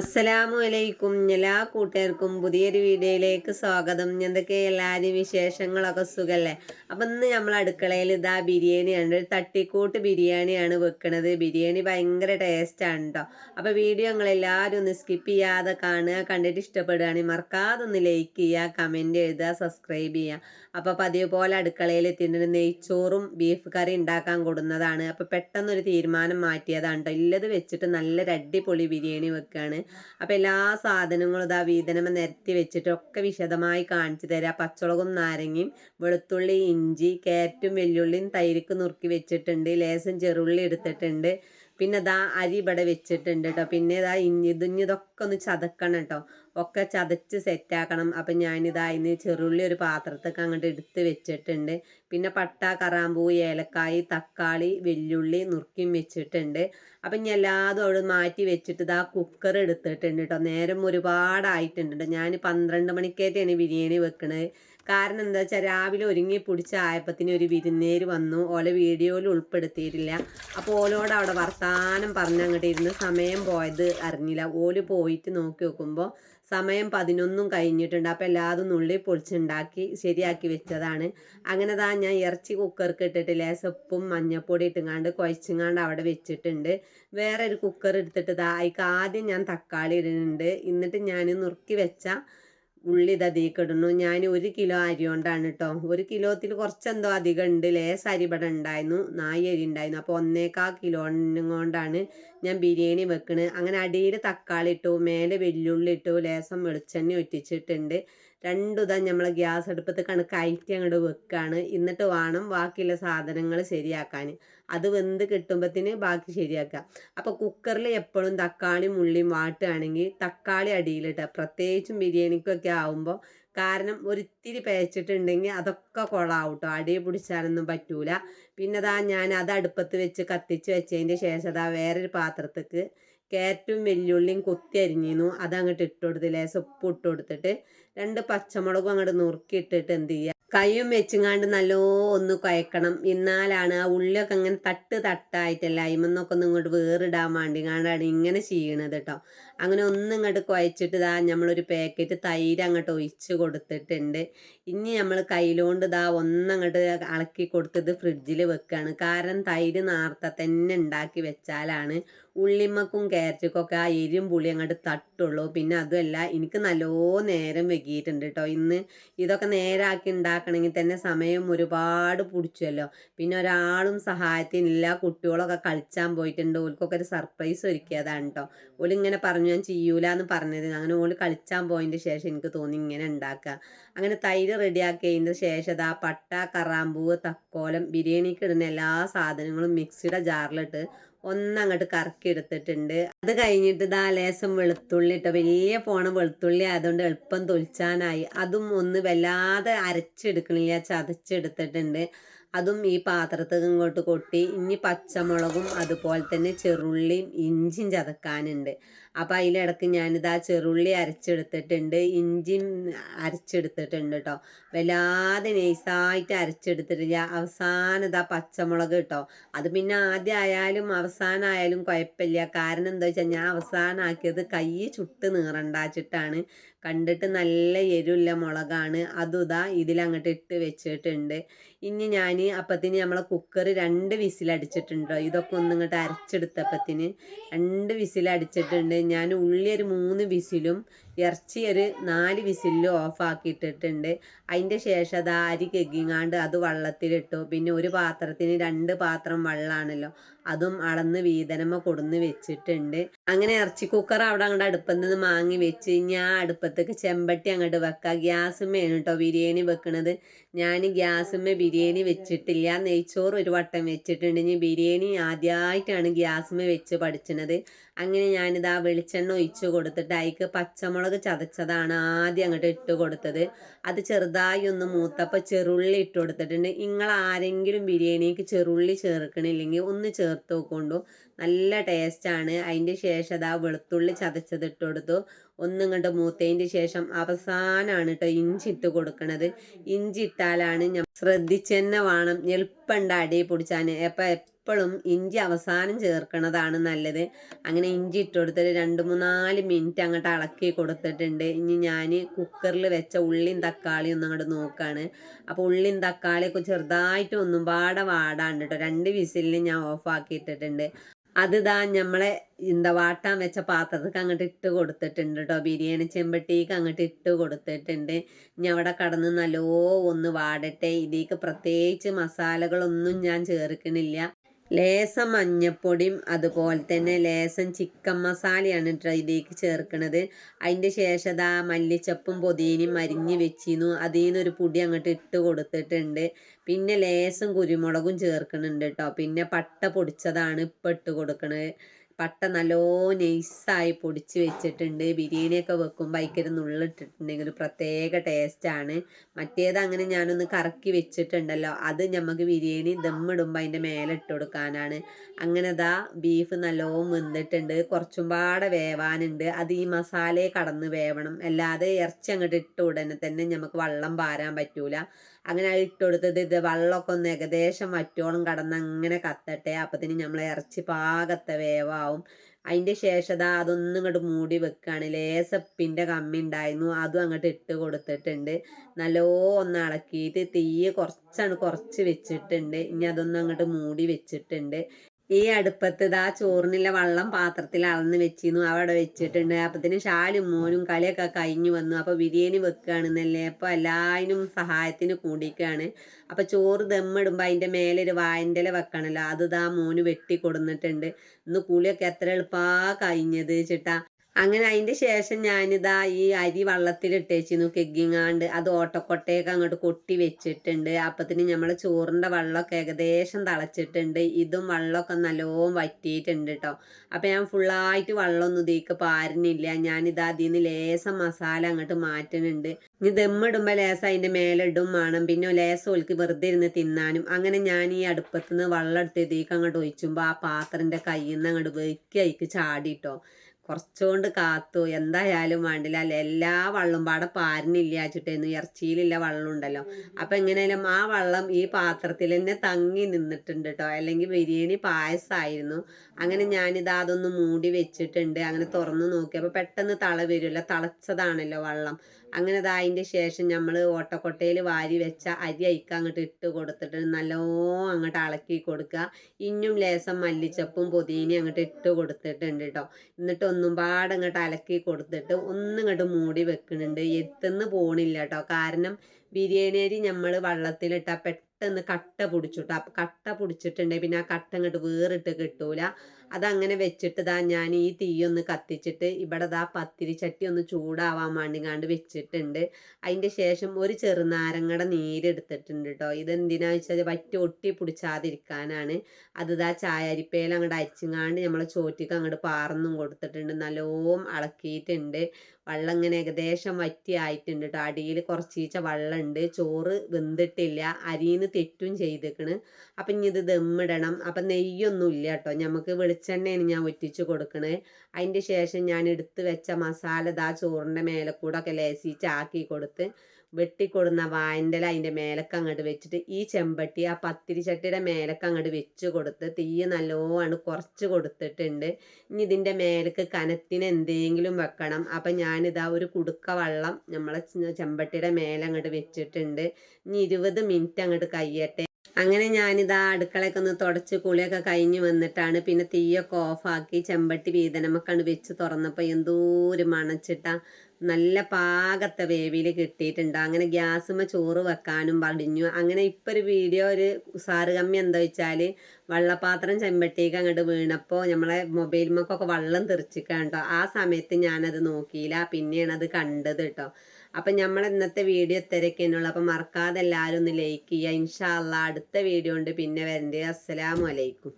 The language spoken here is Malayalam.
അസ്സലാമു അലൈക്കും എല്ലാ കൂട്ടുകാർക്കും പുതിയൊരു വീഡിയോയിലേക്ക് സ്വാഗതം. എന്തൊക്കെ എല്ലാവരും വിശേഷങ്ങളൊക്കെ സുഖല്ലേ? അപ്പം ഇന്ന് നമ്മൾ അടുക്കളയിൽ ഇതാ ബിരിയാണിയാണ് ഒരു തട്ടിക്കൂട്ട് ബിരിയാണിയാണ് വെക്കണത്. ബിരിയാണി ഭയങ്കര ടേസ്റ്റാണ് കേട്ടോ അപ്പോൾ വീഡിയോ നിങ്ങൾ എല്ലാവരും ഒന്ന് സ്കിപ്പ് ചെയ്യാതെ കാണുക. കണ്ടിട്ട് ഇഷ്ടപ്പെടുകയാണെങ്കിൽ മറക്കാതെ ഒന്ന് ലൈക്ക് ചെയ്യുക കമന്റ് എഴുതുക സബ്സ്ക്രൈബ് ചെയ്യുക. അപ്പോൾ പതിവ് പോലെ അടുക്കളയിൽ എത്തിയിട്ട് നെയ്ച്ചോറും ബീഫ് കറി ഉണ്ടാക്കാൻ കൊടുന്നതാണ്. അപ്പോൾ പെട്ടെന്നൊരു തീരുമാനം മാറ്റിയതാണ് കേട്ടോ ഇല്ലത് വെച്ചിട്ട് നല്ലൊരു അടിപൊളി ബിരിയാണി വെക്കുകയാണ് അപ്പോൾ എല്ലാ സാധനങ്ങളും ഇതാ വീതനമ നിരത്തി വെച്ചിട്ട് ഒക്കെ വിശദമായി കാണിച്ചു തരാം. പച്ചമുളകും നാരങ്ങയും വെളുത്തുള്ളി ഇഞ്ചി കാരറ്റും വെല്ലുള്ളിയും തൈരിക്ക് നുറുക്കി വെച്ചിട്ടുണ്ട്. ലേശം ചെറുള്ളി എടുത്തിട്ടുണ്ട്. പിന്നെ ഇതാ അരി ഇവിടെ വെച്ചിട്ടുണ്ട് കേട്ടോ പിന്നെ ഇതാ ഇതൊക്കെ ഒന്ന് ചതക്കണം കേട്ടോ ഒക്കെ ചതച്ച് സെറ്റാക്കണം അപ്പം ഞാനിതാ ഇന്ന് ചെറുള്ളി ഒരു പാത്രത്തൊക്കെ അങ്ങോട്ട് എടുത്ത് വെച്ചിട്ടുണ്ട്. പിന്നെ പട്ട കറാമ്പൂ ഏലക്കായി തക്കാളി വെല്ലുള്ളി നുറുക്കിയും വെച്ചിട്ടുണ്ട്. അപ്പം ഞാൻ എല്ലാതും അവിടെ മാറ്റി വെച്ചിട്ട് ഇതാ കുക്കർ എടുത്തിട്ടുണ്ട് കേട്ടോ നേരം ഒരുപാടായിട്ടുണ്ട് ഞാൻ പന്ത്രണ്ട് മണിക്കേറ്റാണ് ബിരിയാണി വെക്കണത്. കാരണം എന്താ വെച്ചാൽ രാവിലെ ഒരുങ്ങി പിടിച്ച ആയപ്പത്തിന് ഒരു വിരുന്നേര് വന്നു. ഓലെ വീഡിയോയിൽ ഉൾപ്പെടുത്തിയിട്ടില്ല. അപ്പോൾ ഓലോട് അവിടെ വർത്താനം പറഞ്ഞങ്ങോട്ട് ഇരുന്ന് സമയം പോയത് അറിഞ്ഞില്ല. ഓൽ പോയിട്ട് നോക്കി നോക്കുമ്പോൾ സമയം പതിനൊന്നും കഴിഞ്ഞിട്ടുണ്ട്. അപ്പോൾ എല്ലാതും നുള്ളി പൊളിച്ചുണ്ടാക്കി ശരിയാക്കി വെച്ചതാണ്. അങ്ങനെ താ ഞാൻ ഇറച്ചി കുക്കർക്ക് ഇട്ടിട്ട് ലേസപ്പും മഞ്ഞപ്പൊടി ഇട്ടുങ്ങാണ്ട് കുഴച്ചുങ്ങാണ്ട് അവിടെ വെച്ചിട്ടുണ്ട്. വേറെ ഒരു കുക്കർ എടുത്തിട്ട് താ അതിക്ക് ആദ്യം ഞാൻ തക്കാളി ഇടുന്നുണ്ട്. എന്നിട്ട് ഞാൻ നുറുക്കി വെച്ച ഉള്ളി ഇതീക്കിടുന്നു ഞാൻ ഒരു കിലോ അരി കൊണ്ടാണ് കേട്ടോ ഒരു കിലോത്തിൽ കുറച്ചെന്തോ അധികം ഉണ്ട് ലേസ് അരി ഇവിടെ ഉണ്ടായിരുന്നു നായി അരി ഉണ്ടായിരുന്നു അപ്പോൾ ഒന്നേക്കാ കിലോ കൊണ്ടാണ് ഞാൻ ബിരിയാണി വെക്കണ്. അങ്ങനെ അടിയിൽ തക്കാളി ഇട്ടു മേലെ വെല്ലുള്ളി ഇട്ടു ലേസം വെളിച്ചെണ്ണ ഒറ്റിച്ചിട്ടുണ്ട്. രണ്ടു ഇതാ നമ്മൾ ഗ്യാസ് അടുപ്പത്ത് കണക്കായിട്ട് അങ്ങോട്ട് വെക്കുകയാണ് എന്നിട്ട് വേണം ബാക്കിയുള്ള സാധനങ്ങൾ ശരിയാക്കാൻ. അത് വെന്ത് കിട്ടുമ്പത്തിന് ബാക്കി ശരിയാക്കുക അപ്പോൾ കുക്കറിൽ എപ്പോഴും തക്കാളിയും ഉള്ളിയും വാട്ടുകയാണെങ്കിൽ തക്കാളി അടിയിലിട്ടുക പ്രത്യേകിച്ചും ബിരിയാണിക്കൊക്കെ ആവുമ്പോൾ കാരണം ഒരിത്തിരി പേച്ചിട്ടുണ്ടെങ്കിൽ അതൊക്കെ കൊളാവും കേട്ടോ അടി പിടിച്ചാലൊന്നും പറ്റൂല. പിന്നെ അതാ ഞാൻ അത് അടുപ്പത്ത് വെച്ച് കത്തിച്ച് വെച്ചതിന്റെ ശേഷം അതാ വേറൊരു പാത്രത്തേക്ക് കയറ്റും വെല്ലുള്ളിയും കൊത്തി അരിഞ്ഞിരുന്നു. അതങ്ങോട്ട് ഇട്ട് കൊടുത്ത് ലേശം ഉപ്പ് ഇട്ട് കൊടുത്തിട്ട് രണ്ട് പച്ചമുളകും അങ്ങോട്ട് നുറുക്കി ഇട്ടിട്ട് എന്ത് ചെയ്യുക കൈയും വെച്ചുങ്ങാണ്ട് നല്ലോ ഒന്ന് കുഴക്കണം എന്നാലാണ് ആ ഉള്ളിലൊക്കെ അങ്ങനെ തട്ട് തട്ടായിട്ടല്ല അയിമെന്നൊക്കെ ഒന്ന് ഇങ്ങോട്ട് വേറിടാൻ വേണ്ടിങ്ങാണ്ടാണ് ഇങ്ങനെ ചെയ്യണത് കേട്ടോ അങ്ങനെ ഒന്നും ഇങ്ങോട്ട് കുഴച്ചിട്ട് ഇതാ നമ്മളൊരു പാക്കറ്റ് തൈര് അങ്ങോട്ട് ഒഴിച്ച് കൊടുത്തിട്ടുണ്ട്. ഇനി നമ്മൾ കയ്യിലോണ്ട് ഇതാ ഒന്നങ്ങോട്ട് അളക്കി കൊടുത്തത് ഫ്രിഡ്ജിൽ വെക്കുകയാണ് കാരണം തൈര് നേരത്തെ തന്നെ ഉണ്ടാക്കി വെച്ചാലാണ് ഉള്ളിമ്മക്കും ക്യാരറ്റൊക്കെ ആ എരിയും പുളി അങ്ങോട്ട് തട്ടുള്ളൂ. പിന്നെ അതുമല്ല എനിക്ക് നല്ലോ നേരം വെക്കിയിട്ടുണ്ട് കേട്ടോ ഇന്ന് ഇതൊക്കെ നേരാക്കി ഉണ്ടാക്കണമെങ്കിൽ തന്നെ സമയം ഒരുപാട് പിടിച്ചല്ലോ. പിന്നെ ഒരാളും സഹായത്തിനില്ല കുട്ടികളൊക്കെ കളിച്ചാൻ പോയിട്ടുണ്ട്. ഓൽക്കൊക്കെ ഒരു സർപ്രൈസ് ഒരുക്കിയതാണ് കേട്ടോ ഓലിങ്ങനെ പറഞ്ഞു ഞാൻ ചെയ്യൂല എന്ന് പറഞ്ഞത്. അങ്ങനെ ഓൽ കളിച്ചാൻ പോയതിന്റെ ശേഷം എനിക്ക് തോന്നി ഇങ്ങനെ ഉണ്ടാക്കുക അങ്ങനെ തൈര് റെഡിയാക്കിയതിന്റെ ശേഷം ആ പട്ട കറാമ്പൂവ് തക്കോലം ബിരിയാണിക്ക് ഇടുന്ന എല്ലാ സാധനങ്ങളും മിക്സിയുടെ ജാറിലിട്ട് ഒന്നങ്ങോട്ട് കറക്കി എടുത്തിട്ടുണ്ട് അത് കഴിഞ്ഞിട്ട് ഇതാ ലേശം വെളുത്തുള്ളി ഇട്ടോ വലിയ പോണ വെളുത്തുള്ളി ആയതുകൊണ്ട് എളുപ്പം തൊലിച്ചാനായി. അതും ഒന്ന് വല്ലാതെ അരച്ചെടുക്കണില്ല ചതച്ചെടുത്തിട്ടുണ്ട്. അതും ഈ പാത്രത്തിൽ ഇങ്ങോട്ട് കൊട്ടി ഇനി പച്ചമുളകും അതുപോലെ തന്നെ ചെറുള്ളിയും ഇഞ്ചിയും ചതക്കാനുണ്ട്. അപ്പോൾ അതിലിടക്ക് ഞാനിത് ആ ചെറുള്ളി അരച്ചെടുത്തിട്ടുണ്ട് ഇഞ്ചിയും അരച്ചെടുത്തിട്ടുണ്ട് കേട്ടോ വല്ലാതെ നൈസായിട്ട് അരച്ചെടുത്തിട്ടില്ല. അവസാനം ഇതാ പച്ചമുളക് കേട്ടോ അത് പിന്നെ ആദ്യം ആയാലും അവസാനമായാലും കുഴപ്പമില്ല. കാരണം എന്താ വെച്ചാൽ ഞാൻ അവസാനമാക്കിയത് കൈ ചുട്ട് നീറണ്ടാച്ചിട്ടാണ്. കണ്ടിട്ട് നല്ല എരുള്ള മുളകാണ്. അതുതാ ഇതാ ഇതിലങ്ങോട്ട് ഇട്ട് വെച്ചിട്ടുണ്ട്. ഇനി ഞാൻ അപ്പത്തിന് നമ്മളെ കുക്കർ രണ്ട് വിസിലടിച്ചിട്ടുണ്ടോ ഇതൊക്കെ ഒന്നും ഇങ്ങോട്ട് അരച്ചെടുത്തപ്പത്തിന് രണ്ട് വിസിലടിച്ചിട്ടുണ്ട് ഞാൻ ഉള്ളി ഒരു മൂന്ന് വിസിലും ഇറച്ചി ഒരു നാല് വിസിൽ ഓഫാക്കിയിട്ടിട്ടുണ്ട്. അതിന്റെ ശേഷം അത് അരി കെഗിങ്ങാണ്ട് അത് വള്ളത്തിലിട്ടു. പിന്നെ ഒരു പാത്രത്തിന് രണ്ട് പാത്രം വെള്ളമാണല്ലോ അതും അളന്ന് വീതനമ കൊടുന്ന് വെച്ചിട്ടുണ്ട്. അങ്ങനെ ഇറച്ചി കുക്കർ അവിടെ അങ്ങോട്ട് അടുപ്പത്ത് നിന്ന് മാങ്ങി വെച്ച് ഞാൻ അടുപ്പത്തേക്ക് ചെമ്പട്ടി അങ്ങോട്ട് വെക്കുക ഗ്യാസുമ്മയാണ് കേട്ടോ ബിരിയാണി വെക്കണത്. ഞാൻ ഗ്യാസുമ്മ ബിരിയാണി വെച്ചിട്ടില്ല. നെയ്ച്ചോറ് ഒരു വട്ടം വെച്ചിട്ടുണ്ട്. ഇനി ബിരിയാണി ആദ്യമായിട്ടാണ് ഗ്യാസുമ്മ വെച്ച് പഠിച്ചത് അങ്ങനെ ഞാനിത് ആ വെളിച്ചെണ്ണ ഒഴിച്ച് കൊടുത്തിട്ട് അതിക്ക് പച്ചമുളക് ചതച്ചതാണ് ആദ്യം അങ്ങോട്ട് ഇട്ട് കൊടുത്തത്. അത് ചെറുതായി ഒന്ന് മൂത്തപ്പോൾ ചെറുള്ളി ഇട്ട് കൊടുത്തിട്ടുണ്ട്. നിങ്ങൾ ആരെങ്കിലും ബിരിയാണിക്ക് ചെറുള്ളി ചേർക്കണില്ലെങ്കിൽ ഒന്ന് ചേർത്ത് നോക്കൊണ്ടു നല്ല ടേസ്റ്റാണ്. അതിന്റെ ശേഷം അതാ വെളുത്തുള്ളി ചതച്ചതിട്ട് കൊടുത്തു. ഒന്നും കണ്ട് മൂത്തതിന്റെ ശേഷം അവസാനമാണ് കേട്ടോ ഇഞ്ചി ഇട്ട് കൊടുക്കണത്. ഇഞ്ചി ഇട്ടാലാണ് ഞാൻ ശ്രദ്ധിച്ചെന്നെ വേണം. എളുപ്പമുണ്ട് അടി പൊടിച്ചാൻ അപ്പം എപ്പോഴും ഇഞ്ചി അവസാനം ചേർക്കണതാണ് നല്ലത്. അങ്ങനെ ഇഞ്ചി ഇട്ട് കൊടുത്തിട്ട് രണ്ട് മൂന്നാൽ മിനിറ്റ് അങ്ങോട്ട് ഇളക്കി കൊടുത്തിട്ടുണ്ട്. ഇനി ഞാൻ കുക്കറിൽ വെച്ച ഉള്ളിയും തക്കാളിയും ഒന്നും അങ്ങോട്ട് നോക്കുകയാണ് അപ്പോൾ ഉള്ളിയും തക്കാളിയൊക്കെ ചെറുതായിട്ട് ഒന്നും പാടെ വാടാണ്ട് കേട്ടോ രണ്ട് വിസിലിന് ഞാൻ ഓഫ് ഇട്ടിട്ടുണ്ട് അത് ഇതാ നമ്മളെ എന്താ വാട്ടാൻ വെച്ച പാത്രത്തിൽ അങ്ങോട്ട് ഇട്ട് കൊടുത്തിട്ടുണ്ട് കേട്ടോ ബിരിയാണി ചെമ്പട്ടിക്ക് അങ്ങോട്ട് ഇട്ട് കൊടുത്തിട്ടുണ്ട്. ഇനി അവിടെ കടന്ന് നല്ലോ ഒന്ന് വാടട്ടെ. ഇതിലേക്ക് പ്രത്യേകിച്ച് മസാലകളൊന്നും ഞാൻ ചേർക്കണില്ല. ലേസം മഞ്ഞപ്പൊടിയും അതുപോലെ തന്നെ ലേസം ചിക്കൻ മസാലയാണ് കേട്ടോ ഇതിലേക്ക് ചേർക്കണത്. അതിന്റെ ശേഷം ആ മല്ലിച്ചപ്പും പൊതിനയും അരിഞ്ഞ് വെച്ചിരുന്നു. അതിൽ നിന്നൊരു പൊടി അങ്ങോട്ട് ഇട്ട് കൊടുത്തിട്ടുണ്ട്. പിന്നെ ലേസം കുരുമുളകും ചേർക്കുന്നുണ്ട് കേട്ടോ പിന്നെ പട്ട പൊടിച്ചതാണ് ഇപ്പം ഇട്ട് കൊടുക്കണത്. പട്ട നല്ലോ നൈസായി പൊടിച്ച് വെച്ചിട്ടുണ്ട്. ബിരിയാണിയൊക്കെ വെക്കുമ്പോൾ അതിക്കൊരു നുള്ളിട്ടിട്ടുണ്ടെങ്കിൽ ഒരു പ്രത്യേക ടേസ്റ്റാണ് മറ്റേത് അങ്ങനെ ഞാനൊന്ന് കറക്കി വെച്ചിട്ടുണ്ടല്ലോ. അത് നമുക്ക് ബിരിയാണി ദമ്മിടുമ്പോൾ അതിന്റെ മേലെ ഇട്ട് കൊടുക്കാനാണ്. അങ്ങനെ ദാ ബീഫ് നല്ലോ വെന്തിട്ടുണ്ട്. കുറച്ചും പാടെ വേവാനുണ്ട്. അത് ഈ മസാലയെ കടന്ന് വേവണം. അല്ലാതെ ഇറച്ചി അങ്ങോട്ട് ഇട്ട ഉടനെ തന്നെ നമുക്ക് വെള്ളം പാരാൻ പറ്റൂല. അങ്ങനെ ഇട്ടുകൊടുത്തത് ഇട്ട് കൊടുത്തത് ഇത് വെള്ളമൊക്കെ ഒന്ന് ഏകദേശം വറ്റോളം കടന്ന് അങ്ങനെ കത്തട്ടെ. അപ്പത്തിന് നമ്മൾ ഇറച്ചി പാകത്തെ വേവാവും. അതിന്റെ ശേഷം അതൊന്നും ഇങ്ങോട്ട് മൂടി വെക്കുകയാണ് ലേസപ്പിന്റെ കമ്മി ഉണ്ടായിരുന്നു അതും അങ്ങോട്ട് ഇട്ട് കൊടുത്തിട്ടുണ്ട്. നല്ലോ ഒന്ന് ഇളക്കിയിട്ട് തീ കുറച്ചാണ് കുറച്ച് വെച്ചിട്ടുണ്ട്. ഇനി അതൊന്നും അങ്ങോട്ട് മൂടി വെച്ചിട്ടുണ്ട്. ഈ അടുപ്പത്ത് ഇതാ ചോറിനുള്ള വെള്ളം പാത്രത്തിൽ അളന്ന് വെച്ചിരുന്നു. അവിടെ വെച്ചിട്ടുണ്ട്. അപ്പത്തിന് ഷാലും മോനും കളിയൊക്കെ കഴിഞ്ഞു വന്നു. അപ്പോൾ ബിരിയാണി വെക്കുകയാണെന്നല്ലേ അപ്പോൾ എല്ലാവരും സഹായത്തിന് കൂടിക്കാണ്. അപ്പോൾ ചോറ് ദമ്മിടുമ്പോൾ അതിന്റെ മേലെ ഒരു വായന്റെ വെക്കണമല്ലോ അത് ഇതാ മോന് വെട്ടി കൊടുന്നിട്ടുണ്ട്. ഇന്ന് കുളിയൊക്കെ എത്ര എളുപ്പാ കഴിഞ്ഞത് ചേട്ടാ. അങ്ങനെ അതിന്റെ ശേഷം ഞാനിതാ ഈ അരി വള്ളത്തിലിട്ടേച്ചിരുന്നു കെഗ്ഗിങ്ങാണ്ട്. അത് ഓട്ടക്കൊട്ടയൊക്കെ അങ്ങോട്ട് കൊട്ടി വെച്ചിട്ടുണ്ട്. അപ്പത്തിന് നമ്മൾ ചോറിന്റെ വെള്ളമൊക്കെ ഏകദേശം തളച്ചിട്ടുണ്ട്. ഇതും വെള്ളമൊക്കെ നല്ലോണം വറ്റിയിട്ടുണ്ട് കേട്ടോ അപ്പം ഞാൻ ഫുള്ളായിട്ട് വെള്ളമൊന്നും ഇതിലേക്ക് പാരുന്നില്ല. ഞാനിതാ അതിൽ നിന്ന് ലേസം മസാല അങ്ങോട്ട് മാറ്റുന്നുണ്ട്. ഇനി ദമ്മിടുമ്പോൾ ലേസം അതിന്റെ മേലെ ഇടും വേണം. പിന്നെ ലേസം ഒലിക്ക് വെറുതെ ഇരുന്ന് തിന്നാനും. അങ്ങനെ ഞാൻ ഈ അടുപ്പത്തുനിന്ന് വെള്ളം എടുത്ത് ഇതിലേക്ക് അങ്ങോട്ട് ഒഴിച്ചുമ്പോൾ ആ പാത്രന്റെ കയ്യിൽ നിന്ന് അങ്ങോട്ട് വെക്കി അതിക്ക് ചാടിട്ടോ കുറച്ചുകൊണ്ട് കാത്തു. എന്തായാലും വേണ്ടില്ല. അല്ല എല്ലാ വള്ളും പാടെ പാരനില്ല വെച്ചിട്ടായിരുന്നു ഇറച്ചിയിലില്ല വെള്ളം ഉണ്ടല്ലോ അപ്പം എങ്ങനെയാലും ആ വള്ളം ഈ പാത്രത്തിൽ തന്നെ തങ്ങി നിന്നിട്ടുണ്ട് കേട്ടോ അല്ലെങ്കിൽ ബിരിയാണി പായസമായിരുന്നു അങ്ങനെ ഞാനിത് അതൊന്ന് മൂടി വെച്ചിട്ടുണ്ട്. അങ്ങനെ തുറന്നു നോക്കി. നോക്കിയപ്പോൾ പെട്ടെന്ന് തള വരുമല്ലോ തളച്ചതാണല്ലോ വള്ളം. അങ്ങനെ അതിന്റെ ശേഷം നമ്മൾ ഓട്ടക്കൊട്ടയിൽ വാരി വെച്ച അരി അയക്കാൻ അങ്ങോട്ട് ഇട്ട് കൊടുത്തിട്ട് നല്ലോ അങ്ങോട്ട് അളക്കി കൊടുക്കുക ഇഞ്ഞും ലേസം മല്ലിച്ചപ്പും പൊതിനയും അങ്ങോട്ട് ഇട്ട് കൊടുത്തിട്ടുണ്ട് കേട്ടോ എന്നിട്ട് ഒന്നും പാടെ ഇങ്ങോട്ട് അലക്കി കൊടുത്തിട്ട് ഒന്നും ഇങ്ങോട്ട് മൂടി വെക്കുന്നുണ്ട് എത്തുന്ന് പോണില്ല കേട്ടോ കാരണം ബിരിയാണി അരി നമ്മൾ വെള്ളത്തിലിട്ടാൽ പെട്ടെന്ന് കട്ട പിടിച്ചിട്ടോ. അപ്പം കട്ട പിടിച്ചിട്ടുണ്ടെങ്കിൽ പിന്നെ ആ കട്ട അങ്ങോട്ട് വേറിട്ട് കിട്ടൂല. അതങ്ങനെ വെച്ചിട്ട് ദാ ഞാൻ ഈ തീയൊന്ന് കത്തിച്ചിട്ട് ഇവിടെ ദാ പത്തിരി ചട്ടി ഒന്ന് ചൂടാവാൻ വേണ്ടി വേണ്ടിങ്ങാണ്ട് വെച്ചിട്ടുണ്ട്. അതിന്റെ ശേഷം ഒരു ചെറുനാരങ്ങയുടെ നീരെടുത്തിട്ടുണ്ട് കേട്ടോ ഇതെന്തിനാ വെച്ചാൽ വറ്റി ഒട്ടി പിടിച്ചാതിരിക്കാനാണ്. അത് ദാ ചായരിപ്പയിൽ അങ്ങോട്ട് അരിച്ചിങ്ങാണ്ട് നമ്മളെ ചോറ്റിക്ക് അങ്ങോട്ട് പാർന്നും കൊടുത്തിട്ടുണ്ട്. നല്ലോം ഇളക്കിയിട്ടുണ്ട് വെള്ളം ഇങ്ങനെ ഏകദേശം വറ്റി ആയിട്ടുണ്ട് കേട്ടോ അടിയിൽ കുറച്ചീച്ച വെള്ളമുണ്ട് ചോറ് വെന്തിട്ടില്ല. അരിന്ന് തെറ്റും ചെയ്തേക്കണ്. അപ്പം ഇനി ഇത് ദമ്മിടണം. അപ്പം നെയ്യൊന്നും ഇല്ല കേട്ടോ നമുക്ക് വെളിച്ചെണ്ണയാണ് ഞാൻ ഒറ്റിച്ച് കൊടുക്കണേ. അതിന്റെ ശേഷം ഞാൻ എടുത്ത് വെച്ച മസാല ഇതാ ചോറിന്റെ മേലെ കൂടെ ഒക്കെ ലേസിച്ചാക്കി കൊടുത്ത് വെട്ടിക്കൊടുന്ന വായന്റെല അതിന്റെ മേലക്ക് അങ്ങോട്ട് വെച്ചിട്ട് ഈ ചെമ്പട്ടി ആ പത്തിരി ചട്ടിയുടെ മേലക്ക് അങ്ങോട്ട് വെച്ച് കൊടുത്ത് തീ നല്ലോണം കുറച്ച് കൊടുത്തിട്ടുണ്ട്. ഇനി ഇതിന്റെ മേലക്ക് കനത്തിന് എന്തെങ്കിലും വെക്കണം. അപ്പം ഞാനിതാ ഒരു കുടുക്ക വെള്ളം നമ്മളെ ചെമ്പട്ടിയുടെ മേലെ അങ്ങോട്ട് വെച്ചിട്ടുണ്ട്. ഇനി ഇരുപത് മിനിറ്റ് അങ്ങോട്ട് കഴിയട്ടെ അങ്ങനെ ഞാനിതാ അടുക്കളയൊക്കെ ഒന്ന് തുടച്ച് കുളിയൊക്കെ കഴിഞ്ഞ് വന്നിട്ടാണ് പിന്നെ തീയൊക്കെ ഓഫാക്കി ചെമ്പട്ടി വീതനമൊക്കെയാണ് വെച്ച് തുറന്നപ്പോൾ എന്തോ ഒരു മണച്ചിട്ടാ നല്ല പാകത്തെ വേവിൽ കിട്ടിയിട്ടുണ്ട്. അങ്ങനെ ഗ്യാസുമ്മ ചോറ് വെക്കാനും പടിഞ്ഞു. അങ്ങനെ ഇപ്പം ഒരു വീഡിയോ ഒരു ഉസാറ് കമ്മി എന്താ വെച്ചാൽ വെള്ളപാത്രം ചെമ്പട്ടിക്ക് അങ്ങോട്ട് വീണപ്പോൾ നമ്മളെ മൊബൈൽമൊക്കെ വെള്ളം തെറിച്ചിക്കാൻ കേട്ടോ. ആ സമയത്ത് ഞാനത് നോക്കിയില്ല. പിന്നെയാണ് അത് കണ്ടത് കേട്ടോ. അപ്പം നമ്മൾ ഇന്നത്തെ വീഡിയോ ഇത്രയൊക്കെയാണുള്ളൂ അപ്പം മറക്കാതെ എല്ലാവരും ഒന്ന് ലൈക്ക് ചെയ്യുക. ഇൻഷാല്ല അടുത്ത വീഡിയോ ഉണ്ട്. പിന്നെ വരണ്ടേ. അസ്സലാമു അലൈക്കും.